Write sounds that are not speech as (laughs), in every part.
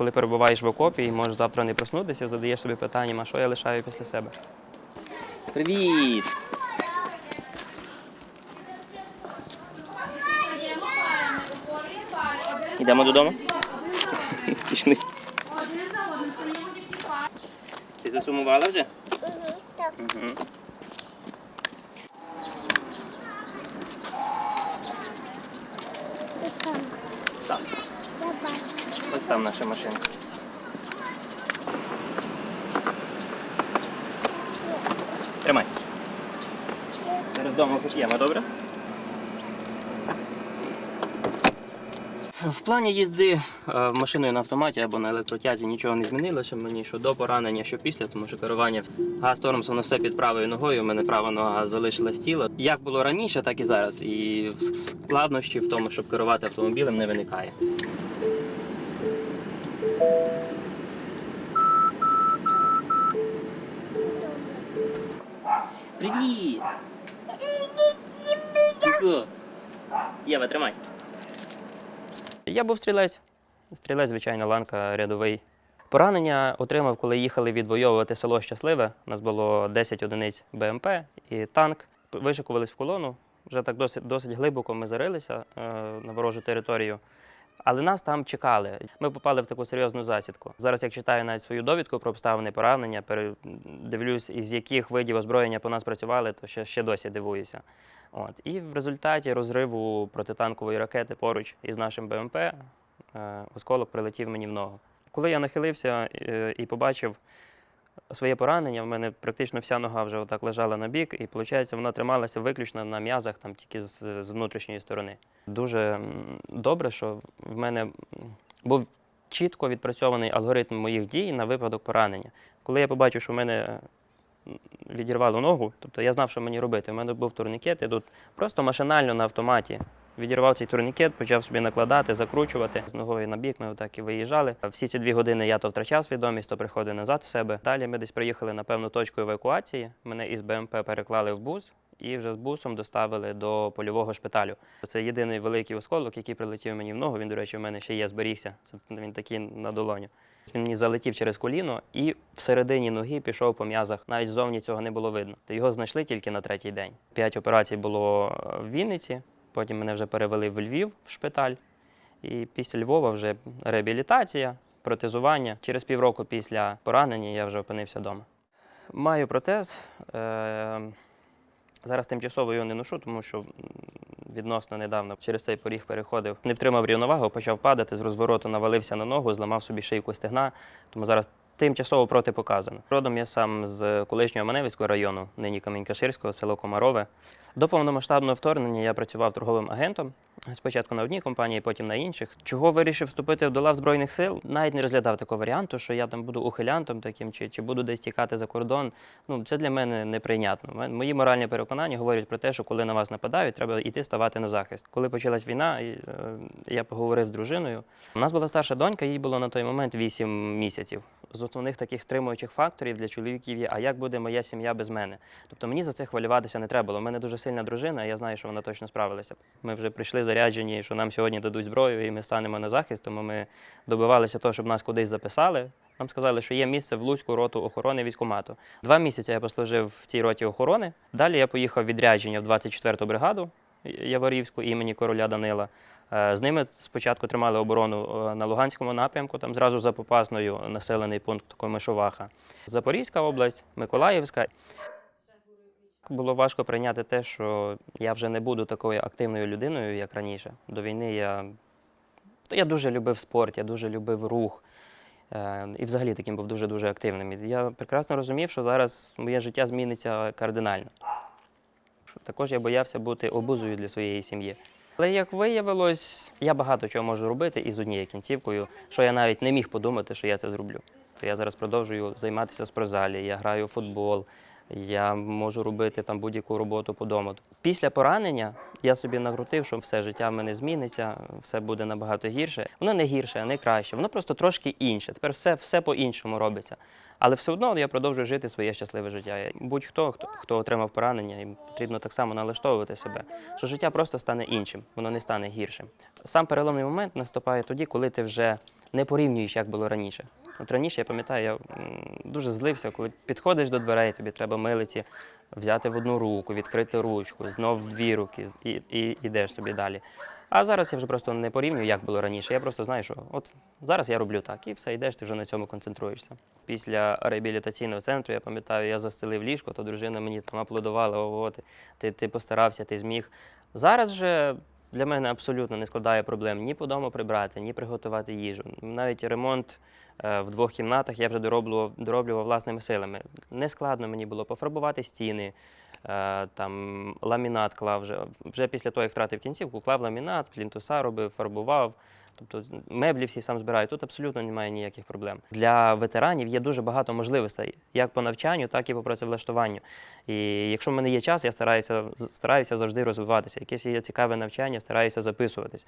Коли перебуваєш в окопі і можеш завтра не проснутися, задаєш собі питанням, а що я лишаю після себе. Привіт! Йдемо додому? (laughs) Пішли. Ти засумувала вже? Так. Угу. Так. Ось там наша машинка. Тримай. Зараз вдома поп'ємо, добре? В плані їзди е, машиною на автоматі або на електротязі нічого не змінилося мені, що до поранення, що після, тому що керування газ тормоз, воно все під правою ногою. У мене права нога залишилась тіло. Як було раніше, так і зараз. І складнощі в тому, щоб керувати автомобілем, не виникає. Привіт! Ку. Єва, тримай. Я був стрілець. Стрілець, звичайно, ланка рядовий. Поранення отримав, коли їхали відвоювати село Щасливе. У нас було 10 одиниць БМП і танк. Вишикувались в колону. Вже так досить, досить глибоко ми зарилися е, на ворожу територію. Але нас там чекали. Ми попали в таку серйозну засідку. Зараз, як читаю навіть свою довідку про обставини поранення, передивлюсь, із яких видів озброєння по нас працювали, то ще, ще досі дивуюся. От. І в результаті розриву протитанкової ракети поруч із нашим БМП е, осколок прилетів мені в ногу. Коли я нахилився е, і побачив своє поранення, в мене практично вся нога вже отак лежала на бік, і виходить, вона трималася виключно на м'язах, там тільки з, з внутрішньої сторони. Дуже добре, що в мене був чітко відпрацьований алгоритм моїх дій на випадок поранення. Коли я побачив, що в мене відірвало ногу, тобто я знав, що мені робити. У мене був турнікет, я тут просто машинально на автоматі відірвав цей турнікет, почав собі накладати, закручувати з ногою на бік. Ми отак і виїжджали. Всі ці дві години я то втрачав свідомість, то приходив назад в себе. Далі ми десь приїхали на певну точку евакуації. Мене із БМП переклали в бус. І вже з бусом доставили до польового шпиталю. Це єдиний великий осколок, який прилетів мені в ногу. Він, до речі, в мене ще є, зберігся. Це він такий на долоню. Він мені залетів через коліно і всередині ноги пішов по м'язах. Навіть ззовні цього не було видно. Його знайшли тільки на третій день. П'ять операцій було е, в Вінниці. Потім мене вже перевели в Львів в шпиталь. І після Львова вже реабілітація, протезування. Через півроку після поранення я вже опинився вдома. Маю протез. Е- зараз тимчасово його не ношу, тому що відносно недавно через цей поріг переходив. Не втримав рівновагу, почав падати, з розвороту навалився на ногу, зламав собі шийку стегна, тому зараз тимчасово протипоказано. Родом я сам з колишнього Маневицького району, нині Камінь-Каширського, село Комарове. До повномасштабного вторгнення я працював торговим агентом. Спочатку на одній компанії, потім на інших. Чого вирішив вступити до лав Збройних сил? Навіть не розглядав такого варіанту, що я там буду ухилянтом таким, чи, чи буду десь тікати за кордон. Ну, це для мене неприйнятно. Мої моральні переконання говорять про те, що коли на вас нападають, треба йти ставати на захист. Коли почалась війна, е, я поговорив з дружиною. У нас була старша донька, їй було на той момент 8 місяців. З основних таких стримуючих факторів для чоловіків є, а як буде моя сім'я без мене? Тобто мені за це хвилюватися не треба було. У мене дуже сильна дружина, я знаю, що вона точно справилася. Ми вже прийшли заряджені, що нам сьогодні дадуть зброю, і ми станемо на захист. Тому ми добивалися того, щоб нас кудись записали. Нам сказали, що є місце в Луцьку роту охорони військкомату. Два місяці я послужив в цій роті охорони. Далі я поїхав відрядження в 24-ту бригаду Яворівську імені короля Данила. Е, З ними спочатку тримали оборону е, на Луганському напрямку, там зразу за Попасною населений пункт Комишуваха. Запорізька область, Миколаївська. Було важко прийняти те, що я вже не буду такою активною людиною, як раніше. До війни я, я дуже любив спорт, я дуже любив рух. Е, І взагалі таким був дуже-дуже активним. Я прекрасно розумів, що зараз моє життя зміниться кардинально. Також я боявся бути обузою для своєї сім'ї. Але як виявилось, я багато чого можу робити із однією кінцівкою, що я навіть не міг подумати, що я це зроблю. То я зараз продовжую займатися спортзалі, я граю в футбол, я можу робити там будь-яку роботу по дому. Після поранення я собі накрутив, що все життя в мене зміниться, все буде набагато гірше. Воно не гірше, не краще, воно просто трошки інше. Тепер все, все по-іншому робиться. Але все одно я продовжую жити своє щасливе життя. Будь-хто, хто, хто отримав поранення, їм потрібно так само налаштовувати себе, що життя просто стане іншим, воно не стане гіршим. Сам переломний момент наступає тоді, коли ти вже не порівнюєш, як було раніше. От раніше я пам'ятаю, я дуже злився, коли підходиш до дверей, тобі треба милиці взяти в одну руку, відкрити ручку, знов в дві руки і, і йдеш собі далі. А зараз я вже просто не порівнюю, як було раніше. Я просто знаю, що от зараз я роблю так, і все, йдеш, ти вже на цьому концентруєшся. Після реабілітаційного центру, я пам'ятаю, я застелив ліжко, то дружина мені там аплодувала, ти, ти, ти постарався, ти зміг. Зараз же для мене абсолютно не складає проблем ні по дому прибрати, ні приготувати їжу. Навіть ремонт е, в двох кімнатах я вже дороблював, дороблював власними силами. Не складно мені було пофарбувати стіни, е, там ламінат клав вже. Вже після того, як втратив кінцівку, клав ламінат, плінтуса робив, фарбував. Тобто меблі всі сам збираю. Тут абсолютно немає ніяких проблем. Для ветеранів є дуже багато можливостей, як по навчанню, так і по працевлаштуванню. І якщо в мене є час, я стараюся, стараюся завжди розвиватися. Якесь є цікаве навчання, стараюся записуватись.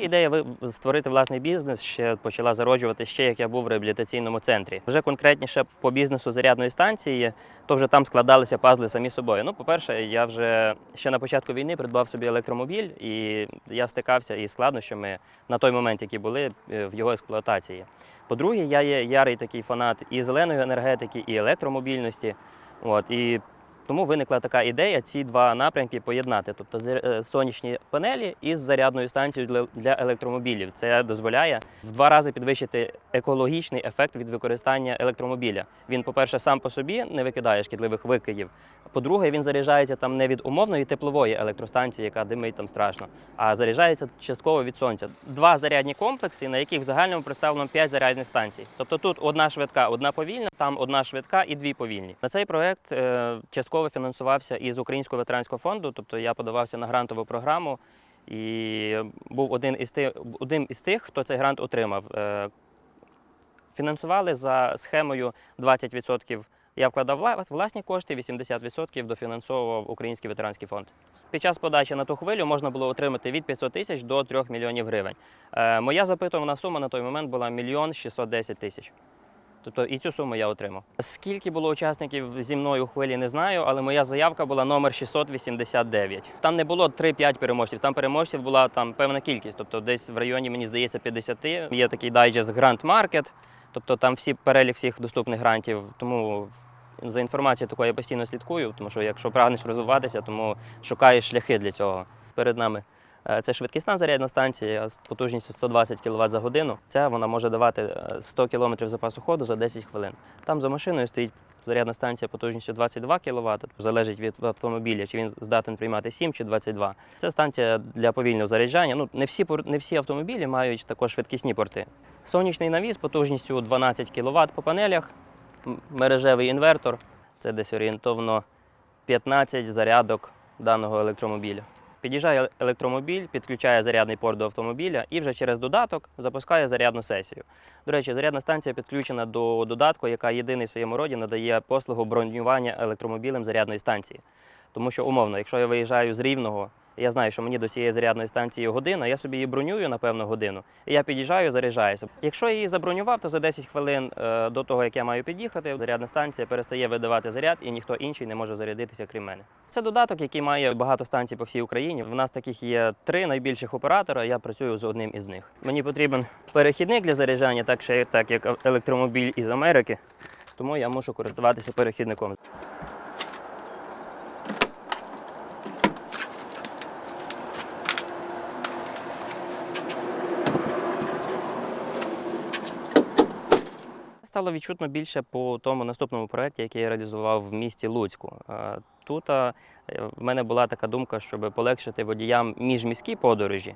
Ідея створити власний бізнес ще почала зароджувати ще як я був в реабілітаційному центрі. Вже конкретніше по бізнесу зарядної станції, то вже там складалися пазли самі собою. Ну, по-перше, я вже ще на початку війни придбав собі електромобіль, і я стикався із складнощами на той момент, які були е, в його експлуатації. По-друге, я є ярий такий фанат і зеленої енергетики, і електромобільності. От, і тому виникла така ідея ці два напрямки поєднати, тобто е, сонячні панелі із зарядною станцією для, електромобілів. Це дозволяє в два рази підвищити екологічний ефект від використання електромобіля. Він, по-перше, сам по собі не викидає шкідливих викидів. По-друге, він заряджається там не від умовної теплової електростанції, яка димить там страшно, а заряджається частково від сонця. Два зарядні комплекси, на яких в загальному представлено 5 зарядних станцій. Тобто тут одна швидка, одна повільна, там одна швидка і дві повільні. На цей проект е, частково фінансувався із Українського ветеранського фонду, тобто я подавався на грантову програму і був один із тих, один із тих, хто цей грант отримав. Е, Фінансували за схемою 20%. Я вкладав власні кошти, 80% дофінансовував Український ветеранський фонд. Під час подачі на ту хвилю можна було отримати від 500 тисяч до 3 мільйонів гривень. Е, моя запитувана сума на той момент була 1 610 тисяч. Тобто і цю суму я отримав. Скільки було учасників зі мною у хвилі, не знаю, але моя заявка була номер 689. Там не було 3-5 переможців, там переможців була там певна кількість. Тобто десь в районі, мені здається, 50. Є такий дайджест Грант Маркет, тобто там всі перелік всіх доступних грантів. Тому за інформацією такою я постійно слідкую, тому що якщо прагнеш розвиватися, тому шукаєш шляхи для цього. Перед нами це швидкісна зарядна станція з потужністю 120 кВт за годину. Ця вона може давати е, 100 км запасу ходу за 10 хвилин. Там за машиною стоїть зарядна станція потужністю 22 кВт, залежить від автомобіля, чи він здатен приймати 7 чи 22. Це станція для повільного заряджання. Ну, не всі, не всі автомобілі мають також швидкісні порти. Сонячний навіс потужністю 12 кВт по панелях, мережевий інвертор. Це десь орієнтовно 15 зарядок даного електромобіля. Під'їжджає електромобіль, підключає зарядний порт до автомобіля і вже через додаток запускає зарядну сесію. До речі, зарядна станція підключена до додатку, яка єдиний в своєму роді надає послугу бронювання електромобілем зарядної станції. Тому що умовно, якщо я виїжджаю з рівного, я знаю, що мені до цієї зарядної станції година, я собі її бронюю на певну годину, і я під'їжджаю, заряджаюся. Якщо я її забронював, то за 10 хвилин е, до того, як я маю під'їхати, зарядна станція перестає видавати заряд, і ніхто інший не може зарядитися, крім мене. Це додаток, який має багато станцій по всій Україні. В нас таких є три найбільших оператора. Я працюю з одним із них. Мені потрібен перехідник для заряджання, так ще так як електромобіль із Америки. Тому я мушу користуватися перехідником. Стало відчутно більше по тому наступному проєкті, який я реалізував в місті Луцьку. Тут е, в мене була така думка, щоб полегшити водіям міжміські подорожі.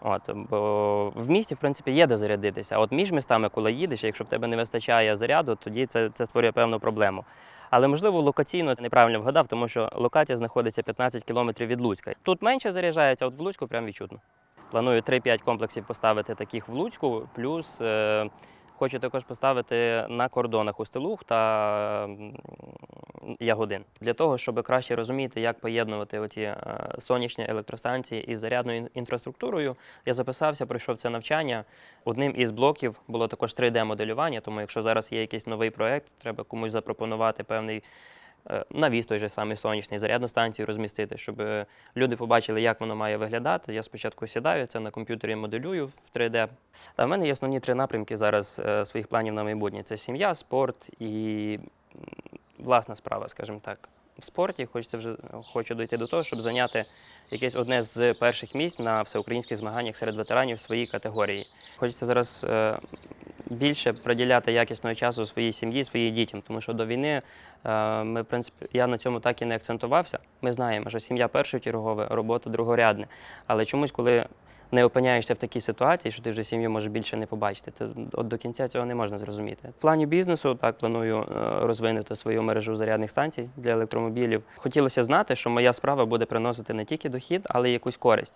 От, бо в місті, в принципі, є де зарядитися. А от між містами, коли їдеш, якщо в тебе не вистачає заряду, тоді це, це створює певну проблему. Але можливо локаційно я неправильно вгадав, тому що локація знаходиться 15 кілометрів від Луцька. Тут менше заряджається, а от в Луцьку прям відчутно. Планую 3-5 комплексів поставити таких в Луцьку, плюс е, Хочу також поставити на кордонах Устилуг та Ягодин для того, щоб краще розуміти, як поєднувати оці е, сонячні електростанції із зарядною інфраструктурою. Я записався, пройшов це навчання. Одним із блоків було також 3D-моделювання, тому якщо зараз є якийсь новий проект, треба комусь запропонувати певний навіс той же самий сонячний, зарядну станцію розмістити, щоб е, люди побачили, як воно має виглядати. Я спочатку сідаю, це на комп'ютері моделюю в 3D. Та в мене є основні три напрямки зараз е, своїх планів на майбутнє: це сім'я, спорт і власна справа, скажімо так. В спорті хочеться вже хочу дойти до того, щоб зайняти якесь одне з перших місць на всеукраїнських змаганнях серед ветеранів своїй категорії. Хочеться зараз е, більше приділяти якісного часу своїй сім'ї, своїм дітям, тому що до війни е, ми, в принципі, я на цьому так і не акцентувався. Ми знаємо, що сім'я першочергове, робота другорядне. Але чомусь, коли не опиняєшся в такій ситуації, що ти вже сім'ю можеш більше не побачити, то от до кінця цього не можна зрозуміти. В плані бізнесу так планую е, розвинути свою мережу зарядних станцій для електромобілів. Хотілося знати, що моя справа буде приносити не тільки дохід, але й якусь користь.